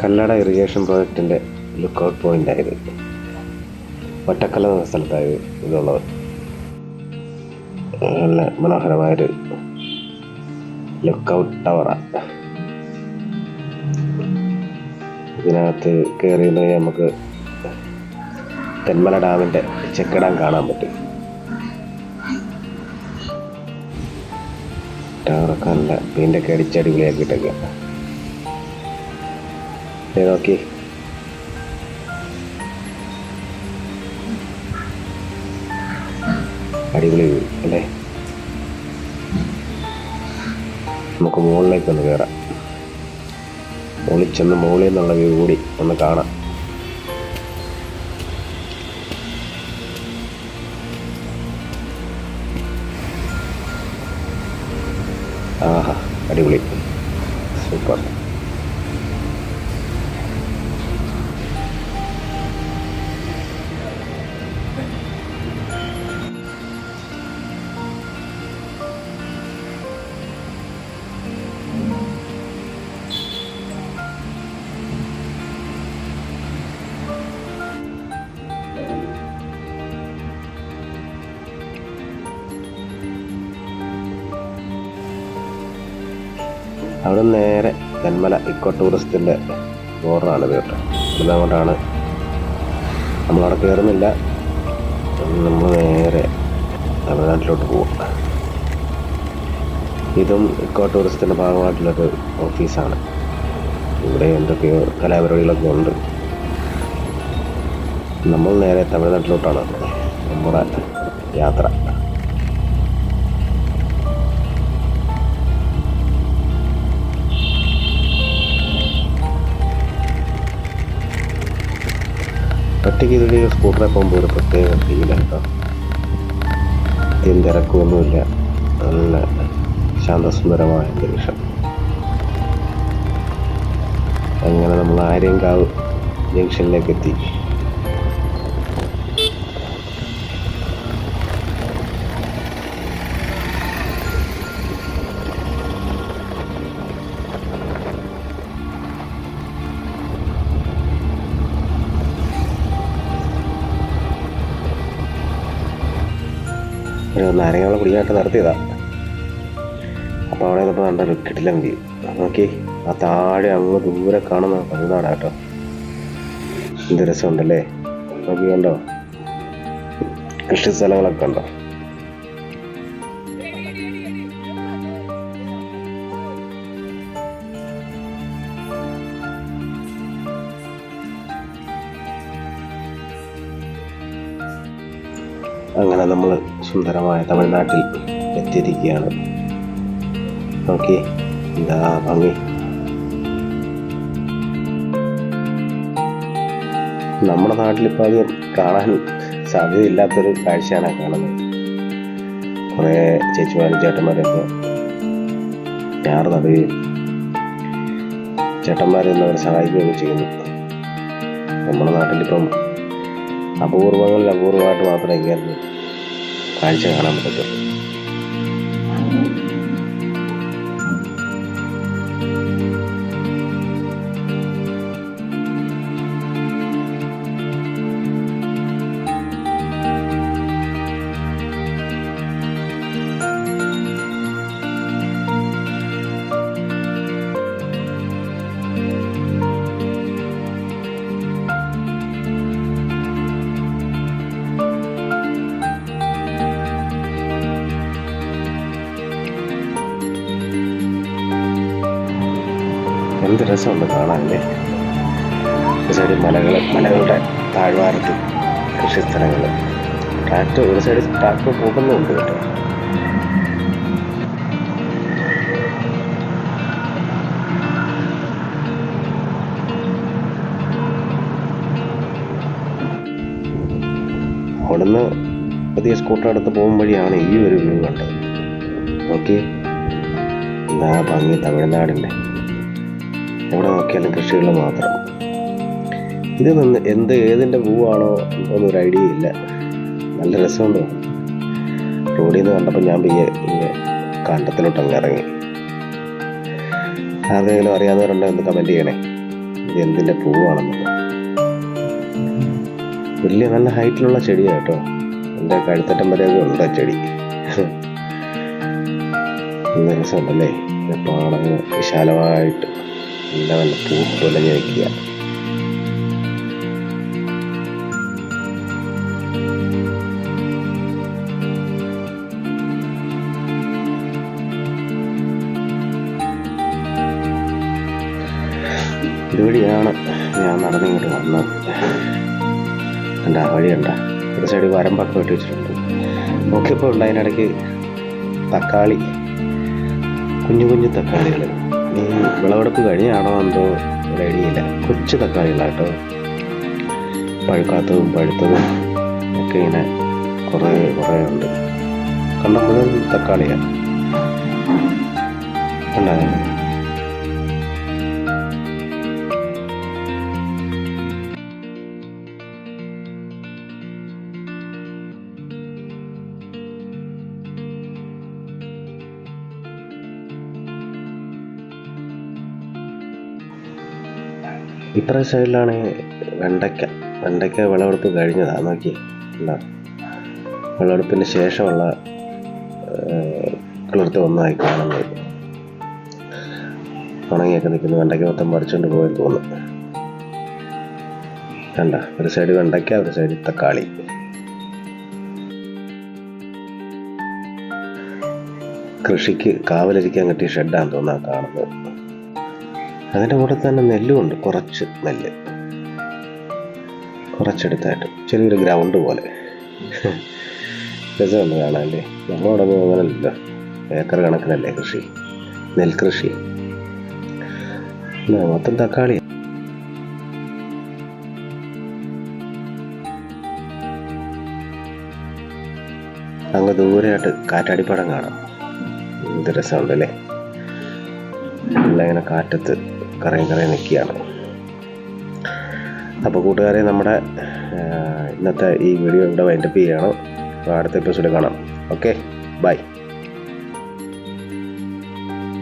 Kallada irrigation പ്രോജക്റ്റിന്റെ look out point ആയത് ഒറ്റക്കല എന്ന സ്ഥലത്തായത് ഇതുള്ളത് നല്ല മനോഹരമായൊരു ലുക്ക് ഔട്ട് ടവറാണ് ഇതിനകത്ത് കയറിയിരുന്നെങ്കിൽ നമുക്ക് തെന്മല ഡാമിന്റെ ചെക്ക് ഡാം കാണാൻ പറ്റും. ടവറൊക്കെ നല്ല പെയിന്റൊക്കെ അടിച്ച് അടിപൊളിയാക്കിയിട്ടൊക്കെ ദേ നോക്കി അടിപൊളി വ്യൂ അല്ലേ നമുക്ക് മുകളിലേക്ക് ഒന്ന് കയറാം മുകളിൽ ചെന്ന് മുകളിൽ നിന്നുള്ള വ്യൂ കൂടി ഒന്ന് കാണാം ആഹാ അടിപൊളി സൂപ്പർ അവിടെ നേരെ തെന്മല ഇക്കോ ടൂറിസ്റ്റിന്റെ ബോർഡറാണ് ഇത് കേട്ടോ. അങ്ങോട്ടാണ്. നമ്മളവിടെ കയറുന്നില്ല നമ്മൾ നേരെ തമിഴ്നാട്ടിലോട്ട് പോകും ഇതും ഇക്കോ ടൂറിസത്തിന്റെ ഭാഗമായിട്ടുള്ളൊരു ഓഫീസാണ്. ഇവിടെ എന്തൊക്കെയോ കലാപരിപാടികളൊക്കെ ഉണ്ട്. നമ്മൾ നേരെ തമിഴ്നാട്ടിലോട്ടാണ് നമ്മുടെ യാത്ര. ഒറ്റയ്ക്ക് ഇതിൽ സ്കൂട്ടറെ പോകുമ്പോൾ ഒരു പ്രത്യേക ഫീലാണ് കേട്ടോ തിരക്കൊന്നുമില്ല നല്ല ശാന്തസുന്ദരമായ അന്തരീക്ഷം. അങ്ങനെ നമ്മൾ ആര്യങ്കാവ് ജംഗ്ഷനിലേക്ക് എത്തി. ഒരു നാരങ്ങ കുടിയായിട്ട് നടത്തിയതാണ് അപ്പോൾ അവിടെ നിന്നപ്പോൾ കണ്ടൊരു കിടിലം വ്യൂ നോക്കി ആ താഴെ അങ്ങ് ദൂരെ കാണുന്ന തമിഴ്നാട് കേട്ടോ. എന്ത് രസമുണ്ടല്ലേ? നോക്കി കണ്ടോ? കൃഷി സ്ഥലങ്ങളൊക്കെ കണ്ടോ? അങ്ങനെ നമ്മൾ സുന്ദരമായ തമിഴ്നാട്ടിൽ എത്തിയിരിക്കുകയാണ്. നോക്കി എന്താ ഭംഗി? നമ്മുടെ നാട്ടിലിപ്പോൾ അധികം കാണാൻ സാധ്യതയില്ലാത്തൊരു കാഴ്ചയാണ് കാണുന്നത്. കുറേ ചേച്ചിമാരും ചേട്ടന്മാരൊക്കെ ഞാറ് നടുകയും ചേട്ടന്മാരെന്ന് അവരെ സഹായിക്കുകയൊക്കെ ചെയ്യുന്നു. നമ്മുടെ നാട്ടിലിപ്പം അപൂർവങ്ങളിൽ അപൂർവമായിട്ട് മാത്രമേ ഇങ്ങനെ കാഴ്ച കാണാൻ പറ്റത്തുള്ളൂ എന്ത് രസമുണ്ട് കാണാനല്ലേ? ഒരു സൈഡ് മലകൾ മലകളുടെ താഴ്വാരത്ത് കൃഷിസ്ഥലങ്ങൾ ട്രാക്ടർ ഒരു സൈഡ് ട്രാക്ടർ പോകുന്നുണ്ട് കേട്ടോ. അവിടുന്ന് പുതിയ സ്കൂട്ടർ എടുത്ത് പോകും വഴിയാണ് ഈ ഒരു വ്യൂ കണ്ടത്. ഓക്കെ എന്താ ഭംഗി തമിഴ്നാടിന്റെ എവിടെ നോക്കിയാലും കൃഷികൾ മാത്രം. ഇത് നിന്ന് എന്ത് ഏതിന്റെ പൂവാണോ എന്നൊരു ഐഡിയ ഇല്ല. നല്ല രസമുണ്ട്. റോഡിൽ നിന്ന് കണ്ടപ്പോൾ ഞാൻ പിന്നെ കാണ്ടത്തിലോട്ട് അങ്ങ് ഇറങ്ങി. ആരെങ്കിലും അറിയാവുന്നവരുണ്ടോ എന്ന് കമന്റ് ചെയ്യണേ. ഇത് എന്തിന്റെ പൂവാണെന്നുള്ളത് വലിയ നല്ല ഹൈറ്റിലുള്ള ചെടിയാണ് കേട്ടോ. എന്റെ കഴുത്തറ്റം വരെ ഉണ്ട് ചെടി. നല്ല രസമുണ്ടല്ലേ? പാടങ്ങ് വിശാലമായിട്ട് നല്ല നല്ല പൂത്തുലഞ്ഞ് നിൽക്കുക ഇതുവഴിയാണ് ഞാൻ നടന്നിങ്ങോട്ട് വന്നത്. കണ്ട വഴി കണ്ട ഒരു സൈഡ് വരമ്പൊക്കെ വെട്ടി വെച്ചിട്ടുണ്ട്. നോക്കിയപ്പോൾ ഉണ്ട് അതിനിടയ്ക്ക് തക്കാളി കുഞ്ഞു കുഞ്ഞു തക്കാളികൾ ഈ വിളവെടുപ്പ് കഴിഞ്ഞാണോ എന്തോ ഒരു ഐഡിയ ഇല്ല കൊച്ചു തക്കാളികളാട്ടോ. പഴുക്കാത്തതും പഴുത്തതും ഒക്കെ ഇങ്ങനെ കുറേ കുറേ ഉണ്ട്. കണ്ട? തക്കാളിയാണ് കണ്ടായിരുന്നു ഇപ്പുറത്തെ സൈഡിലാണ് വെണ്ടയ്ക്ക. വെണ്ടയ്ക്ക വിളവെടുപ്പ് കഴിഞ്ഞതാ. നോക്കി എന്താ വിളവെടുപ്പിന് ശേഷമുള്ള കിളിർത്ത് ഒന്നായി കാണുന്നത്. ഉണങ്ങിയൊക്കെ നിൽക്കുന്നു. വെണ്ടയ്ക്ക മൊത്തം പറിച്ചുകൊണ്ട് പോയി തോന്നുന്നു കണ്ട? ഒരു സൈഡ് വെണ്ടയ്ക്ക ഒരു സൈഡ് തക്കാളി. കൃഷിക്ക് കാവലിരിക്കാൻ കിട്ടിയ ഷെഡാന്ന് തോന്നാ കാണുന്നത്. അതിന്റെ കൂടെ തന്നെ നെല്ലുമുണ്ട് കുറച്ച് നെല്ല്. കുറച്ചെടുത്തായിട്ട്. ചെറിയൊരു ഗ്രൗണ്ട് പോലെ. രസമുണ്ട് കാണാനല്ലേ നമ്മളവിടെ അങ്ങനല്ലോ ഏക്കർ കണക്കിനല്ലേ കൃഷി. നെൽകൃഷി മൊത്തം തക്കാളി. അങ്ങ് ദൂരെയായിട്ട് കാറ്റാടിപ്പടം കാണാം. എന്ത് രസമുണ്ടല്ലേ? ഇങ്ങനെ കാറ്റത്ത് കറങ്ങി കറങ്ങി നിൽക്കുകയാണ്. അപ്പോൾ കൂട്ടുകാരെ നമ്മുടെ ഇന്നത്തെ ഈ വീഡിയോ ഇവിടെ വൈൻഡപ്പ് ചെയ്യുകയാണ്. അടുത്ത എപ്പിസോഡ് കാണാം. Okay bye